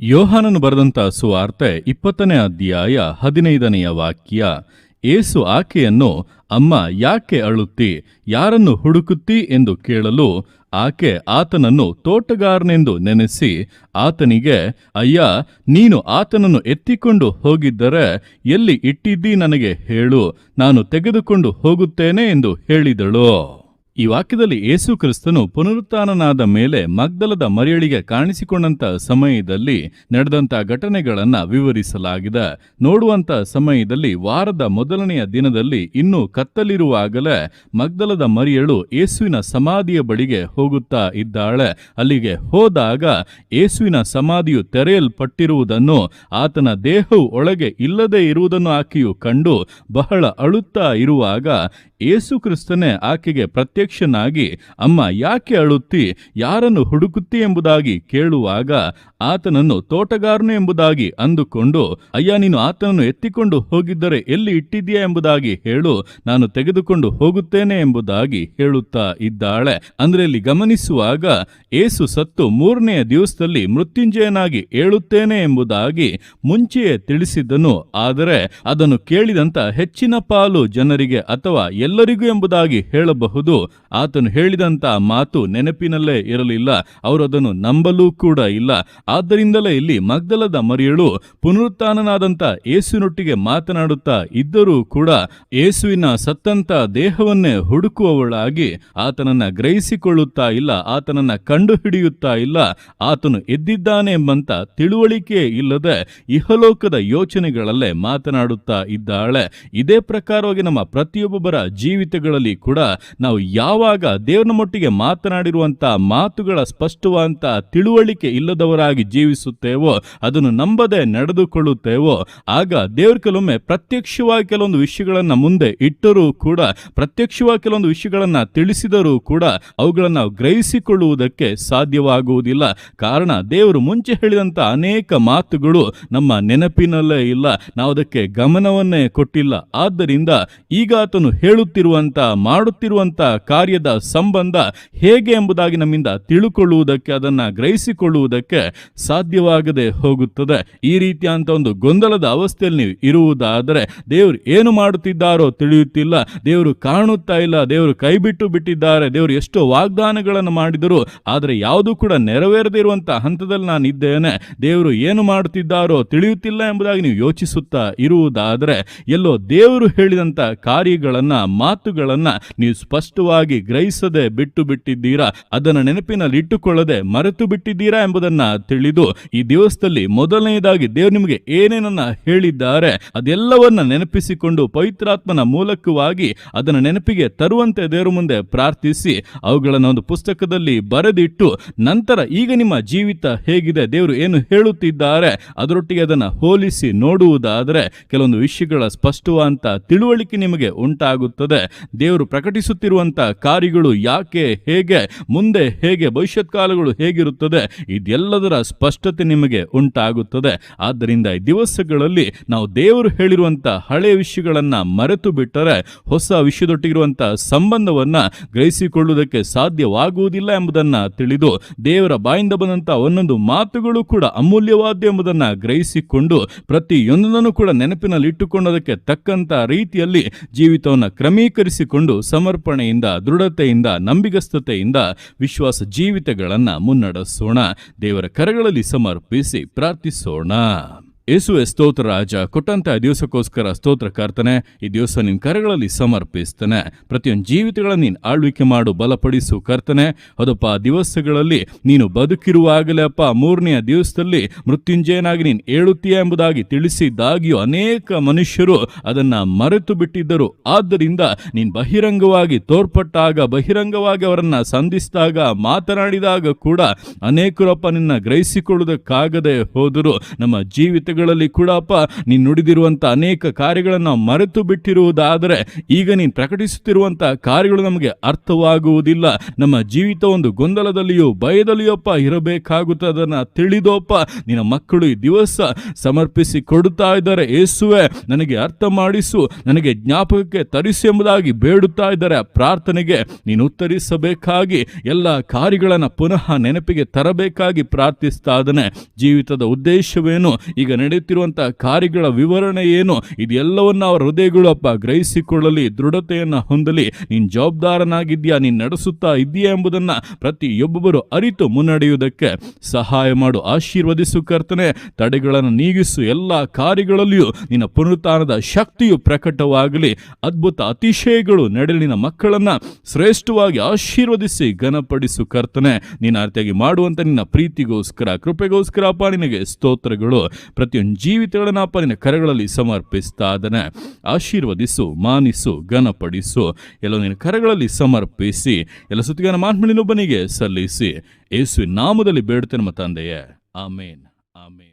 ಯೋಹಾನನು ಬರೆದಂತ ಸುವಾರ್ತೆ ಇಪ್ಪತ್ತನೇ ಅಧ್ಯಾಯ ಹದಿನೈದನೆಯ ವಾಕ್ಯ, ಏಸು ಆಕೆಯನ್ನು, ಅಮ್ಮ, ಯಾಕೆ ಅಳುತ್ತಿ? ಯಾರನ್ನು ಹುಡುಕುತ್ತಿ? ಎಂದು ಕೇಳಲು ಆಕೆ ಆತನನ್ನು ತೋಟಗಾರನೆಂದು ನೆನೆಸಿ ಆತನಿಗೆ, ಅಯ್ಯ, ನೀನು ಆತನನ್ನು ಎತ್ತಿಕೊಂಡು ಹೋಗಿದ್ದರೆ ಎಲ್ಲಿ ಇಟ್ಟಿದ್ದೀ ನನಗೆ ಹೇಳು, ನಾನು ತೆಗೆದುಕೊಂಡು ಹೋಗುತ್ತೇನೆ ಎಂದು ಹೇಳಿದಳು. ಈ ವಾಕ್ಯದಲ್ಲಿ ಯೇಸು ಕ್ರಿಸ್ತನು ಪುನರುತ್ಥಾನನಾದ ಮೇಲೆ ಮಗ್ದಲದ ಮರಿಯಳಿಗೆ ಕಾಣಿಸಿಕೊಂಡಂತ ಸಮಯದಲ್ಲಿ ನಡೆದಂತ ಘಟನೆಗಳನ್ನ ವಿವರಿಸಲಾಗಿದೆ. ನೋಡುವಂತ ಸಮಯದಲ್ಲಿ ವಾರದ ಮೊದಲನೆಯ ದಿನದಲ್ಲಿ ಇನ್ನೂ ಕತ್ತಲಿರುವಾಗಲೇ ಮಗ್ದಲದ ಮರಿಯಳು ಯೇಸುವಿನ ಸಮಾಧಿಯ ಬಳಿಗೆ ಹೋಗುತ್ತಾ ಇದ್ದಾಳೆ. ಅಲ್ಲಿಗೆ ಹೋದಾಗ ಯೇಸುವಿನ ಸಮಾಧಿಯು ತೆರೆಯಲ್ಪಟ್ಟಿರುವುದನ್ನು, ಆತನ ದೇಹವು ಒಳಗೆ ಇಲ್ಲದೆ ಇರುವುದನ್ನು ಆಕೆಯು ಕಂಡು ಬಹಳ ಅಳುತ್ತಾ ಇರುವಾಗ ಯೇಸು ಕ್ರಿಸ್ತನೇ ಆಕೆಗೆ ಪ್ರತ್ಯಕ್ಷನಾಗಿ, ಅಮ್ಮ ಯಾಕೆ ಅಳುತ್ತಿ, ಯಾರನ್ನು ಹುಡುಕುತ್ತಿ ಎಂಬುದಾಗಿ ಕೇಳುವಾಗ ಆತನನ್ನು ತೋಟಗಾರನು ಎಂಬುದಾಗಿ ಅಂದುಕೊಂಡು, ಅಯ್ಯ, ನೀನು ಆತನನ್ನು ಎತ್ತಿಕೊಂಡು ಹೋಗಿದ್ದರೆ ಎಲ್ಲಿ ಇಟ್ಟಿದೆಯಾ ಎಂಬುದಾಗಿ ಹೇಳು, ನಾನು ತೆಗೆದುಕೊಂಡು ಹೋಗುತ್ತೇನೆ ಎಂಬುದಾಗಿ ಹೇಳುತ್ತಾ ಇದ್ದಾಳೆ. ಅಂದ್ರೆ ಇಲ್ಲಿ ಗಮನಿಸುವಾಗ ಏಸು ಸತ್ತು ಮೂರನೆಯ ದಿವಸದಲ್ಲಿ ಮೃತ್ಯುಂಜಯನಾಗಿ ಏಳುತ್ತೇನೆ ಎಂಬುದಾಗಿ ಮುಂಚೆಯೇ ತಿಳಿಸಿದ್ದನು. ಆದರೆ ಅದನ್ನು ಕೇಳಿದಂತ ಹೆಚ್ಚಿನ ಪಾಲು ಜನರಿಗೆ ಅಥವಾ ಎಲ್ಲರಿಗೂ ಎಂಬುದಾಗಿ ಹೇಳಬಹುದು. ಆತನು ಹೇಳಿದಂತ ಮಾತು ನೆನಪಿನಲ್ಲೇ ಇರಲಿಲ್ಲ. ಅವರು ಅದನ್ನು ನಂಬಲೂ ಕೂಡ ಇಲ್ಲ. ಆದ್ದರಿಂದಲೇ ಇಲ್ಲಿ ಮಗ್ದಲದ ಮರಿಯಳು ಪುನರುತ್ಥಾನನಾದಂತ ಏಸುನೊಟ್ಟಿಗೆ ಮಾತನಾಡುತ್ತಾ ಇದ್ದರೂ ಕೂಡ ಏಸುವಿನ ಸತ್ತಂತ ದೇಹವನ್ನೇ ಹುಡುಕುವವಳಾಗಿ ಆತನನ್ನ ಗ್ರಹಿಸಿಕೊಳ್ಳುತ್ತಾ ಇಲ್ಲ, ಆತನನ್ನ ಕಂಡು ಹಿಡಿಯುತ್ತಾ ಇಲ್ಲ. ಆತನು ಎದ್ದಿದ್ದಾನೆ ಎಂಬಂತ ತಿಳುವಳಿಕೆ ಇಲ್ಲದೆ ಇಹಲೋಕದ ಯೋಚನೆಗಳಲ್ಲೇ ಮಾತನಾಡುತ್ತಾ ಇದ್ದಾಳೆ. ಇದೇ ಪ್ರಕಾರವಾಗಿ ನಮ್ಮ ಪ್ರತಿಯೊಬ್ಬೊಬ್ಬರ ಜೀವಿತಗಳಲ್ಲಿ ಕೂಡ ನಾವು ಯಾವಾಗ ದೇವರ ಮಟ್ಟಿಗೆ ಮಾತನಾಡಿರುವಂತ ಮಾತುಗಳ ಸ್ಪಷ್ಟವಂತ ತಿಳುವಳಿಕೆ ಇಲ್ಲದವರಾಗಿ ಜೀವಿಸುತ್ತೇವೋ, ಅದನ್ನು ನಂಬದೆ ನಡೆದುಕೊಳ್ಳುತ್ತೇವೋ, ಆಗ ದೇವ್ರ ಕೆಲವೊಮ್ಮೆ ಪ್ರತ್ಯಕ್ಷವಾಗಿ ಕೆಲವೊಂದು ವಿಷಯಗಳನ್ನ ಮುಂದೆ ಇಟ್ಟರೂ ಕೂಡ, ಪ್ರತ್ಯಕ್ಷವಾಗಿ ಕೆಲವೊಂದು ವಿಷಯಗಳನ್ನ ತಿಳಿಸಿದರೂ ಕೂಡ ಅವುಗಳನ್ನು ಗ್ರಹಿಸಿಕೊಳ್ಳುವುದಕ್ಕೆ ಸಾಧ್ಯವಾಗುವುದಿಲ್ಲ. ಕಾರಣ ದೇವರು ಮುಂಚೆ ಹೇಳಿದಂತ ಅನೇಕ ಮಾತುಗಳು ನಮ್ಮ ನೆನಪಿನಲ್ಲೇ ಇಲ್ಲ. ನಾವು ಅದಕ್ಕೆ ಗಮನವನ್ನೇ ಕೊಟ್ಟಿಲ್ಲ. ಆದ್ದರಿಂದ ಈಗ ಆತನು ಮಾಡುತ್ತಿರುವಂತ ಕಾರ್ಯದ ಸಂಬಂಧ ಹೇಗೆ ಎಂಬುದಾಗಿ ನಮ್ಮಿಂದ ತಿಳುಕೊಳ್ಳುವುದಕ್ಕೆ, ಅದನ್ನ ಗ್ರಹಿಸಿಕೊಳ್ಳುವುದಕ್ಕೆ ಸಾಧ್ಯವಾಗದೆ ಹೋಗುತ್ತದೆ. ಈ ರೀತಿಯಂತ ಒಂದು ಗೊಂದಲದ ಅವಸ್ಥೆಯಲ್ಲಿ ನೀವು ಇರುವುದಾದರೆ, ದೇವರು ಏನು ಮಾಡುತ್ತಿದ್ದಾರೋ ತಿಳಿಯುತ್ತಿಲ್ಲ. ದೇವರು ಕಾಣುತ್ತಾ ಇಲ್ಲ. ದೇವರು ಕೈಬಿಟ್ಟು ಬಿಟ್ಟಿದ್ದಾರೆ. ದೇವರು ಎಷ್ಟೋ ವಾಗ್ದಾನಗಳನ್ನು ಮಾಡಿದರು, ಆದರೆ ಯಾವುದು ಕೂಡ ನೆರವೇರದೇ ಇರುವಂತಹ ಹಂತದಲ್ಲಿ ನಾನು ಇದ್ದೇನೆ. ದೇವರು ಏನು ಮಾಡುತ್ತಿದ್ದಾರೋ ತಿಳಿಯುತ್ತಿಲ್ಲ ಎಂಬುದಾಗಿ ನೀವು ಯೋಚಿಸುತ್ತಾ ಇರುವುದಾದರೆ, ಎಲ್ಲೋ ದೇವರು ಹೇಳಿದಂತ ಕಾರ್ಯಗಳನ್ನ ಮಾತುಗಳನ್ನ ನೀವು ಸ್ಪಷ್ಟವಾಗಿ ಗ್ರಹಿಸದೆ ಬಿಟ್ಟು ಬಿಟ್ಟಿದ್ದೀರಾ? ಅದನ್ನ ನೆನಪಿನಲ್ಲಿ ಇಟ್ಟುಕೊಳ್ಳದೆ ಮರೆತು ಬಿಟ್ಟಿದ್ದೀರಾ ಎಂಬುದನ್ನ ತಿಳಿದು ಈ ದಿವಸದಲ್ಲಿ ಮೊದಲನೆಯದಾಗಿ ದೇವರು ನಿಮಗೆ ಏನೇನನ್ನ ಹೇಳಿದ್ದಾರೆ, ಅದೆಲ್ಲವನ್ನ ನೆನಪಿಸಿಕೊಂಡು ಪವಿತ್ರಾತ್ಮನ ಮೂಲಕವಾಗಿ ಅದನ್ನ ನೆನಪಿಗೆ ತರುವಂತೆ ದೇವರ ಮುಂದೆ ಪ್ರಾರ್ಥಿಸಿ, ಅವುಗಳನ್ನು ಒಂದು ಪುಸ್ತಕದಲ್ಲಿ ಬರೆದಿಟ್ಟು, ನಂತರ ಈಗ ನಿಮ್ಮ ಜೀವಿತ ಹೇಗಿದೆ, ದೇವರು ಏನು ಹೇಳುತ್ತಿದ್ದಾರೆ, ಅದರೊಟ್ಟಿಗೆ ಅದನ್ನ ಹೋಲಿಸಿ ನೋಡುವುದಾದರೆ ಕೆಲವೊಂದು ವಿಷಯಗಳ ಸ್ಪಷ್ಟವಾದಂಥ ತಿಳುವಳಿಕೆ ನಿಮಗೆ ಉಂಟಾಗುತ್ತದೆ ದೇವರು ಪ್ರಕಟಿಸುತ್ತಿರುವಂಥ ಕಾರ್ಯಗಳು ಯಾಕೆ, ಹೇಗೆ, ಮುಂದೆ ಹೇಗೆ, ಭವಿಷ್ಯತ್ ಕಾಲಗಳು ಹೇಗಿರುತ್ತದೆ, ಇದೆಲ್ಲದರ ಸ್ಪಷ್ಟತೆ ನಿಮಗೆ ಉಂಟಾಗುತ್ತದೆ. ಆದ್ದರಿಂದ ಈ ದಿವಸಗಳಲ್ಲಿ ನಾವು ದೇವರು ಹೇಳಿರುವಂತ ಹಳೆಯ ವಿಷಯಗಳನ್ನು ಮರೆತು ಬಿಟ್ಟರೆ, ಹೊಸ ವಿಷಯದೊಟ್ಟಿಗಿರುವಂಥ ಸಂಬಂಧವನ್ನ ಗ್ರಹಿಸಿಕೊಳ್ಳುವುದಕ್ಕೆ ಸಾಧ್ಯವಾಗುವುದಿಲ್ಲ ಎಂಬುದನ್ನ ತಿಳಿದು, ದೇವರ ಬಾಯಿಂದ ಬಂದಂಥ ಒಂದೊಂದು ಮಾತುಗಳು ಕೂಡ ಅಮೂಲ್ಯವಾದ ಎಂಬುದನ್ನ ಗ್ರಹಿಸಿಕೊಂಡು, ಪ್ರತಿಯೊಂದನ್ನು ಕೂಡ ನೆನಪಿನಲ್ಲಿ ಇಟ್ಟುಕೊಂಡದಕ್ಕೆ ತಕ್ಕಂತ ರೀತಿಯಲ್ಲಿ ಜೀವಿತವನ್ನು ಕ್ರಮೀಕರಿಸಿಕೊಂಡು ಸಮರ್ಪಣೆಯಿಂದ ದೃಢತೆಯಿಂದ ನಂಬಿಗಸ್ತತೆಯಿಂದ ವಿಶ್ವಾಸ ಜೀವಿತಗಳನ್ನು ಮುನ್ನಡೆಸೋಣ. ದೇವರ ಕರಗಳಲ್ಲಿ ಸಮರ್ಪಿಸಿ ಪ್ರಾರ್ಥಿಸೋಣ. ಯೇಸುವೆ ಸ್ತೋತ್ರ ರಾಜ, ಕೊಟ್ಟಂತ ದಿವಸಕ್ಕೋಸ್ಕರ ಸ್ತೋತ್ರ ಕರ್ತನೆ ಈ ದಿವಸ ನಿನ್ನ ಕರೆಗಳಲ್ಲಿ ಸಮರ್ಪಿಸ್ತಾನೆ. ಪ್ರತಿಯೊಂದು ಜೀವಿತಗಳನ್ನು ನೀನು ಆಳ್ವಿಕೆ ಮಾಡು, ಬಲಪಡಿಸು ಕರ್ತನೆ. ಅದಪ್ಪ ದಿವಸಗಳಲ್ಲಿ ನೀನು ಬದುಕಿರುವಾಗಲೇ ಅಪ್ಪ, ಮೂರನೆಯ ದಿವಸದಲ್ಲಿ ಮೃತ್ಯುಂಜಯನಾಗಿ ನೀನು ಏಳುತ್ತೀಯ ಎಂಬುದಾಗಿ ತಿಳಿಸಿದ್ದಾಗಿಯೂ ಅನೇಕ ಮನುಷ್ಯರು ಅದನ್ನ ಮರೆತು ಬಿಟ್ಟಿದ್ದರು. ಆದ್ದರಿಂದ ನೀನು ಬಹಿರಂಗವಾಗಿ ತೋರ್ಪಟ್ಟಾಗ, ಬಹಿರಂಗವಾಗಿ ಅವರನ್ನ ಸಂಧಿಸಿದಾಗ, ಮಾತನಾಡಿದಾಗ ಕೂಡ ಅನೇಕರಪ್ಪ ನಿನ್ನ ಗ್ರಹಿಸಿಕೊಳ್ಳುವುದಕ್ಕಾಗದೆ ಹೋದರು. ನಮ್ಮ ಜೀವಿತಗಳು ದಿನಗಳಲ್ಲಿ ಕೂಡ, ಅಪ್ಪ, ನೀನು ನುಡಿದಿರುವಂಥ ಅನೇಕ ಕಾರ್ಯಗಳನ್ನು ಮರೆತು ಬಿಟ್ಟಿರುವುದಾದರೆ ಈಗ ನೀನು ಪ್ರಕಟಿಸುತ್ತಿರುವಂಥ ಕಾರ್ಯಗಳು ನಮಗೆ ಅರ್ಥವಾಗುವುದಿಲ್ಲ. ನಮ್ಮ ಜೀವಿತ ಒಂದು ಗೊಂದಲದಲ್ಲಿಯೂ, ಭಯದಲ್ಲಿಯೂ, ಅಪ್ಪ ಇರಬೇಕಾಗುತ್ತದೆ ಅದನ್ನು ತಿಳಿದೋಪ್ಪ ನಿನ್ನ ಮಕ್ಕಳು ಈ ದಿವಸ ಸಮರ್ಪಿಸಿ ಕೊಡುತ್ತಾ ಇದ್ದಾರೆ. ಏಸುವೆ ನನಗೆ ಅರ್ಥ ಮಾಡಿಸು ನನಗೆ ಜ್ಞಾಪಕಕ್ಕೆ ತರಿಸು ಎಂಬುದಾಗಿ ಬೇಡುತ್ತಾ ಇದ್ದಾರೆ. ಪ್ರಾರ್ಥನೆಗೆ ನೀನು ಉತ್ತರಿಸಬೇಕಾಗಿ, ಎಲ್ಲ ಕಾರ್ಯಗಳನ್ನು ಪುನಃ ನೆನಪಿಗೆ ತರಬೇಕಾಗಿ ಪ್ರಾರ್ಥಿಸ್ತಾ ಜೀವಿತದ ಉದ್ದೇಶವೇನು? ಈಗ ನಡೆಯುತ್ತಿರುವಂತಹ ಕಾರ್ಯಗಳ ವಿವರಣೆ ಏನು? ಇದೆಲ್ಲವನ್ನ ಅವರ ಹೃದಯಗಳು ಅಪ್ಪ ಗ್ರಹಿಸಿಕೊಳ್ಳಲಿ, ದೃಢತೆಯನ್ನು ಹೊಂದಲಿ. ನೀನು ಜವಾಬ್ದಾರನಾಗಿದ್ಯಾ ನೀನು ನಡೆಸುತ್ತಾ ಇದೆಯಾ ಎಂಬುದನ್ನು ಪ್ರತಿಯೊಬ್ಬೊಬ್ಬರು ಅರಿತು ಮುನ್ನಡೆಯುವುದಕ್ಕೆ ಸಹಾಯ ಮಾಡು. ಆಶೀರ್ವದಿಸು ಕರ್ತನೆ. ತಡೆಗಳನ್ನು ನೀಗಿಸು. ಎಲ್ಲ ಕಾರ್ಯಗಳಲ್ಲಿಯೂ ನಿನ್ನ ಪುನರುತ್ಥಾನದ ಶಕ್ತಿಯು ಪ್ರಕಟವಾಗಲಿ. ಅದ್ಭುತ ಅತಿಶಯಗಳು ನಡೆಯಲಿ ನಿನ್ನ ಮಕ್ಕಳನ್ನ ಶ್ರೇಷ್ಠವಾಗಿ ಆಶೀರ್ವದಿಸಿ ಘನಪಡಿಸು ಕರ್ತನೆ. ನೀನು ಅರ್ಥಿಯಾಗಿ ಮಾಡುವಂತ ನಿನ್ನ ಪ್ರೀತಿಗೋಸ್ಕರ, ಕೃಪೆಗೋಸ್ಕರ ಅಪ್ಪ ನಿನಗೆ ಸ್ತೋತ್ರಗಳು. ಪ್ರತಿಯೊಂದು ಜೀವಿತಗಳನ್ನ ಅಪ್ಪ ನಿನ್ನ ಕರಗಳಲ್ಲಿ ಸಮರ್ಪಿಸ್ತಾ ಅದನ್ನು ಆಶೀರ್ವದಿಸು, ಮಾನಿಸು, ಘನಪಡಿಸು. ಎಲ್ಲ ನಿನ್ನ ಕರಗಳಲ್ಲಿ ಸಮರ್ಪಿಸಿ, ಎಲ್ಲ ಸುತ್ತಿಗಾನ ಮಾತ್ಮಳಿನೊಬ್ಬನಿಗೆ ಸಲ್ಲಿಸಿ. ಯೇಸುವಿನ ನಾಮದಲ್ಲಿ ಬೇಡುತ್ತೇನೆ ನಮ್ಮ ತಂದೆಯೇ. ಆಮೇನ್. ಆಮೇನ್.